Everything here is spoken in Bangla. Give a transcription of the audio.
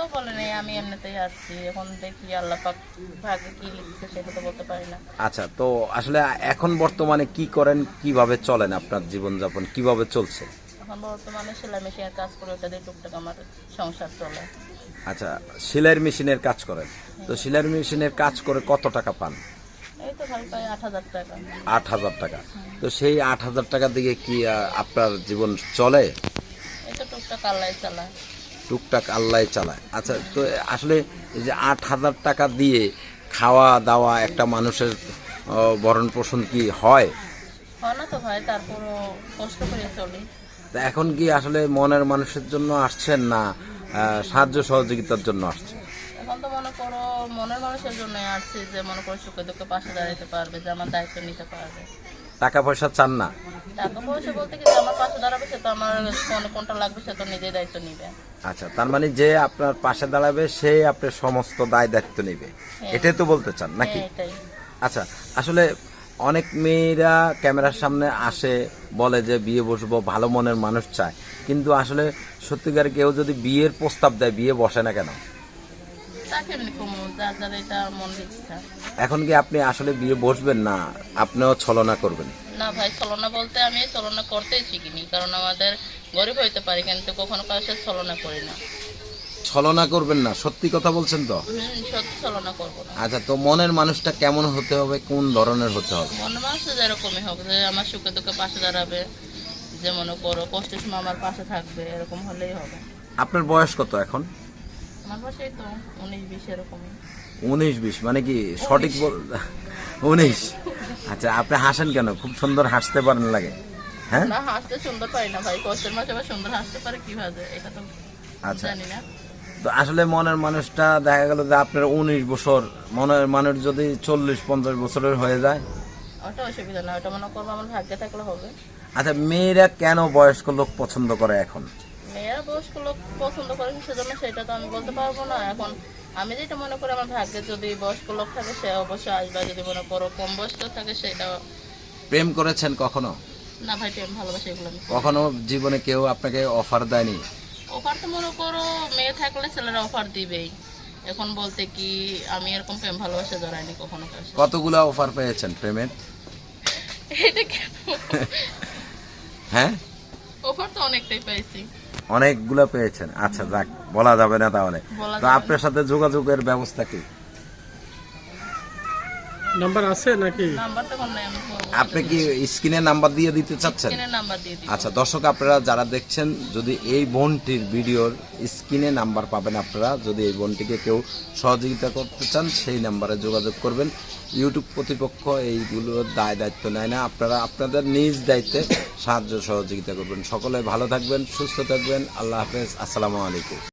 কেউ বলে নাই আমি এমনিতেই আসছি এখন দেখি আল্লাহ পাক ভাগ্যে কি লিখছে সেটা তো বলতে পারি না। আচ্ছা তো আসলে এখন বর্তমানে কি করেন কীভাবে চলেন আপনার জীবনযাপন কীভাবে চলছে? এখন বর্তমানে সেলাই মেশিনের কাজ করে ওটা দিয়ে টুকটাক আমার সংসার চলে। আচ্ছা সেলাইয়ের মেশিনের কাজ করেন। তো সেলাইয়ের মেশিনের কাজ করে কত টাকা পান? এই তো ভাই প্রায় আট হাজার টাকা। আট হাজার টাকা। তো সেই আট হাজার টাকার দিকে কি আহ, আপনার জীবন চলে? এই তো টুকটাক আল্লাহ চালায়। টুকটাক আল্লাহ চালায়। আচ্ছা তো আসলে এই যে আট হাজার টাকা দিয়ে খাওয়া দাওয়া একটা মানুষের ভরণ পোষণ কি হয়? এখন কি আসলে মনের মানুষের জন্য আসছেন না সাহায্য সহযোগিতার জন্য আসছেন? এখন তো মনে করো মনের মানুষের জন্য আসছি যে মনে করো সুখে দুঃখে পাশে দাঁড়াতে পারবে যে আমার দায়িত্ব নিতে পারবে। টাকা পয়সা চান না। আচ্ছা তার মানে যে আপনার পাশে দাঁড়াবে সে আপনার সমস্ত দায় দায়িত্ব নেবে। এটাই তো বলতে চান নাকি? হ্যাঁ, আচ্ছা আসলে অনেক মেয়েরা ক্যামেরার সামনে আসে বলে যে বিয়ে বসবো ভালো মনের মানুষ চায়। কিন্তু আসলে সত্যিকার কেউ যদি বিয়ের প্রস্তাব দেয় বিয়ে বসে না কেন? তাকে এমনি যার যার এটা মন ইচ্ছা। এখন কি আপনি আসলে বিয়ে বসবেন না আপনিও ছলনা করবেন? না ভাই ছলনা বলতে আমি ছলনা করতেই শিখিনি কারণ আমাদের গরিব হইতে পারি কিন্তু কখনো কারোর সাথে ছলনা করি না। ছলনা করবেন না সত্যি কথা বলছেন তো? সত্যি ছলনা করব না। আচ্ছা তো মনের মানুষটা কেমন হতে হবে কোন ধরনের হতে হবে? মনে মানুষ যেরকমই হোক যে আমার সুখে দুঃখে পাশে দাঁড়াবে যে মনে করো কষ্টের সময় আমার পাশে থাকবে এরকম হলেই হবে। আপনার বয়স কত এখন? আমার পাশেই তো উনিশ বিশ এরকমই। উনিশ বিশ মানে কি সঠিক উনিশ। আচ্ছা আপনি হাসেন কেন? খুব সুন্দর হাসতে পারেন লাগে। হ্যাঁ? না হাসতে সুন্দর পারি না ভাই। কষ্টের আবার সুন্দর হাসতে পারে কীভাবে এটা তো আচ্ছা। জানি না। তো আসলে মনের মানুষটা দেখা গেল যে আপনার উনিশ বছর মনের মানুষ যদি চল্লিশ পঞ্চাশ বছরের হয়ে যায়। ওটা অসুবিধা না ওটা মনে করব আমার ভাগ্যে থাকলে হবে। আচ্ছা মেয়েরা কেন বয়স্ক লোক পছন্দ করে এখন? মেয়েরা বয়স্ক লোক পছন্দ করে সেজন্য সেটা তো আমি বলতে পারব না। এখন আমি যেটা মনে করি আমার ভাগ্যে যদি বয়স্ক লোক থাকে সে অবশ্যই আসবে। যদি মনে করো কম বয়স্ক থাকে সেটা প্রেম করেছেন কখনো? না ভাই প্রেম ভালোবাসা এগুলো আমি। কখনো জীবনে কেউ আপনাকে অফার দেয়নি? অফার তো মনে করো মেয়ে থাকলে ছেলেরা অফার দিবেই। এখন বলতে কি আমি এরকম প্রেম ভালোবাসা জড়াইনি কখনো কতগুলো অফার পেয়েছেন প্রেমের? এটা কেন হ্যাঁ? অফার তো অনেকটাই পাইছি অনেকগুলো পেয়েছেন। আচ্ছা যাক বলা যাবে না তাহলে। তো আপনার সাথে যোগাযোগের ব্যবস্থা কি? নাম্বার আছে নাকি? নাম্বার তো কোন নাই আমি আপনি কি স্ক্রিনে নাম্বার দিয়ে দিতে চাচ্ছেন? আচ্ছা দর্শক আপনারা যারা দেখছেন যদি এই বোনটির ভিডিওর স্ক্রিনে নাম্বার পাবেন আপনারা যদি এই বোনটিকে কেউ সহযোগিতা করতে চান সেই নাম্বারে যোগাযোগ করবেন। ইউটিউব কর্তৃপক্ষ এইগুলোর দায় দায়িত্ব নেয় না। আপনারা আপনাদের নিজ দায়িত্বে সাহায্য সহযোগিতা করবেন। সকলে ভালো থাকবেন সুস্থ থাকবেন। আল্লাহ হাফেজ। আসসালামু আলাইকুম।